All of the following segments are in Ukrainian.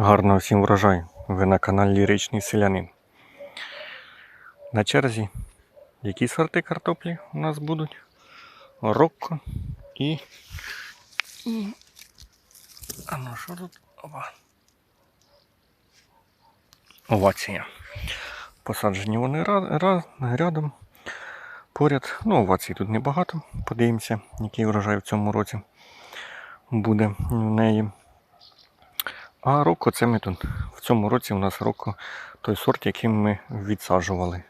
Гарного всім врожаю. Ви на каналі Ліричний Селянин. На черзі які сорти картоплі у нас будуть? Рокко і. і... А ну що тут? Опа. Овація. Посаджені вони ра- ра- рядом. Поряд. Ну, овацій тут небагато. Подивимося, який врожай в цьому році буде в неї. А роко це ми тут. В цьому році у нас роко той сорт, який ми відсаджували.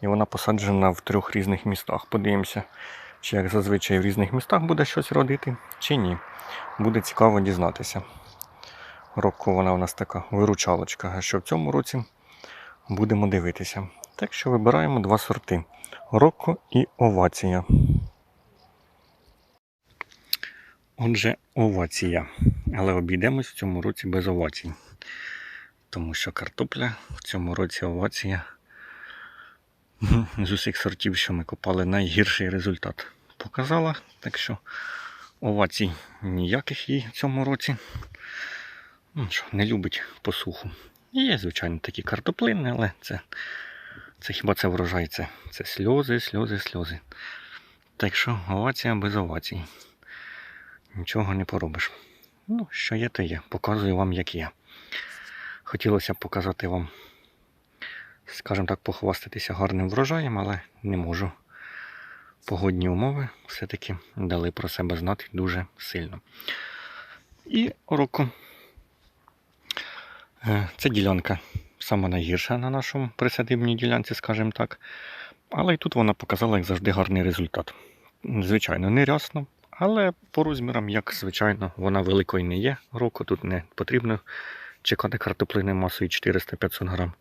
І вона посаджена в трьох різних містах. Подивимося, чи як зазвичай в різних містах буде щось родити, чи ні. Буде цікаво дізнатися. Роко вона у нас така виручалочка. А що в цьому році будемо дивитися. Так що вибираємо два сорти: Роко і Овація. Отже, овація. Але обійдемось в цьому році без овацій. Тому що картопля в цьому році овація з усіх сортів, що ми копали, найгірший результат показала. Так що овацій ніяких їй в цьому році. Ну, що, не любить посуху. Є, звичайно, такі картоплини, але це, це хіба це врожай? Це, це сльози, сльози, сльози. Так що овація без овацій. Нічого не поробиш. Ну, що є, то є. Показую вам, як є. Хотілося б показати вам, скажімо так, похвастатися гарним врожаєм, але не можу. Погодні умови все-таки дали про себе знати дуже сильно. І року. Е, Це ділянка сама найгірша на нашому присадибній ділянці, скажімо так. Але і тут вона показала, як завжди, гарний результат. Звичайно, не рясно, але по розмірам, як звичайно, вона великою не є. Року тут не потрібно чекати картоплини масою 400-500 грам.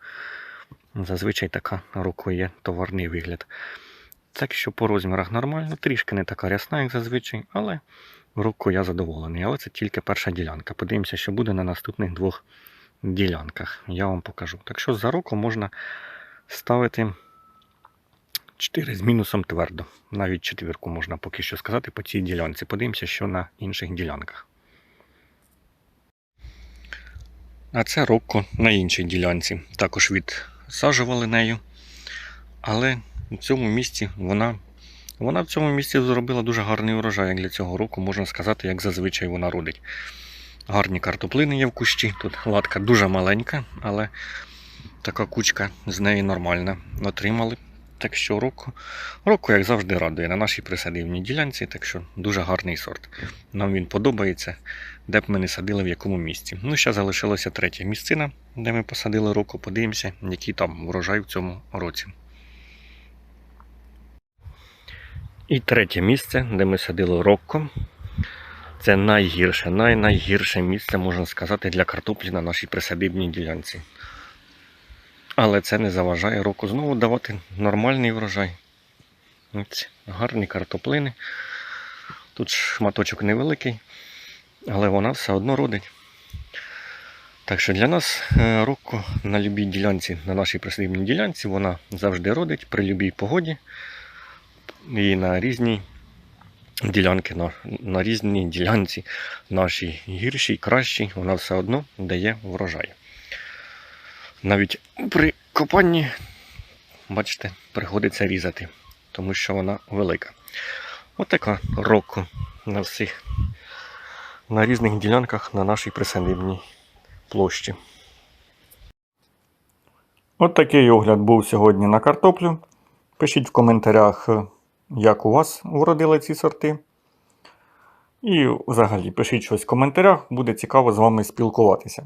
Зазвичай така року є товарний вигляд. Так що по розмірах нормально, трішки не така рясна, як зазвичай, але року я задоволений. Але це тільки перша ділянка. Подивимося, що буде на наступних двох ділянках. Я вам покажу. Так що за року можна ставити 4 з мінусом твердо. Навіть четвірку можна поки що сказати по цій ділянці. Подивимося, що на інших ділянках. А це рокко на іншій ділянці. Також відсаджували нею. Але в цьому місці вона, вона в цьому місці зробила дуже гарний урожай, для цього року, можна сказати, як зазвичай вона родить. Гарні картоплини є в кущі. Тут латка дуже маленька, але така кучка з неї нормальна. Отримали. Так що року, року, як завжди, радує на нашій присадивній ділянці, так що дуже гарний сорт. Нам він подобається, де б ми не садили, в якому місці. Ну, ще залишилося третя місцина, де ми посадили року. Подивимося, який там врожай в цьому році. І третє місце, де ми садили рокко. Це найгірше, най-найгірше місце, можна сказати, для картоплі на нашій присадибній ділянці. Але це не заважає року знову давати нормальний врожай. Ось, гарні картоплини. Тут шматочок невеликий, але вона все одно родить. Так що для нас е, рокко на любій ділянці, на нашій присадибній ділянці, вона завжди родить при любій погоді і на різній ділянки, на, на різній ділянці нашій гіршій, кращій, вона все одно дає врожай. Навіть при копанні, бачите, приходиться різати, тому що вона велика. От року на всіх, на різних ділянках на нашій присадибній площі. От такий огляд був сьогодні на картоплю. Пишіть в коментарях, як у вас вродили ці сорти. І взагалі пишіть щось в коментарях, буде цікаво з вами спілкуватися.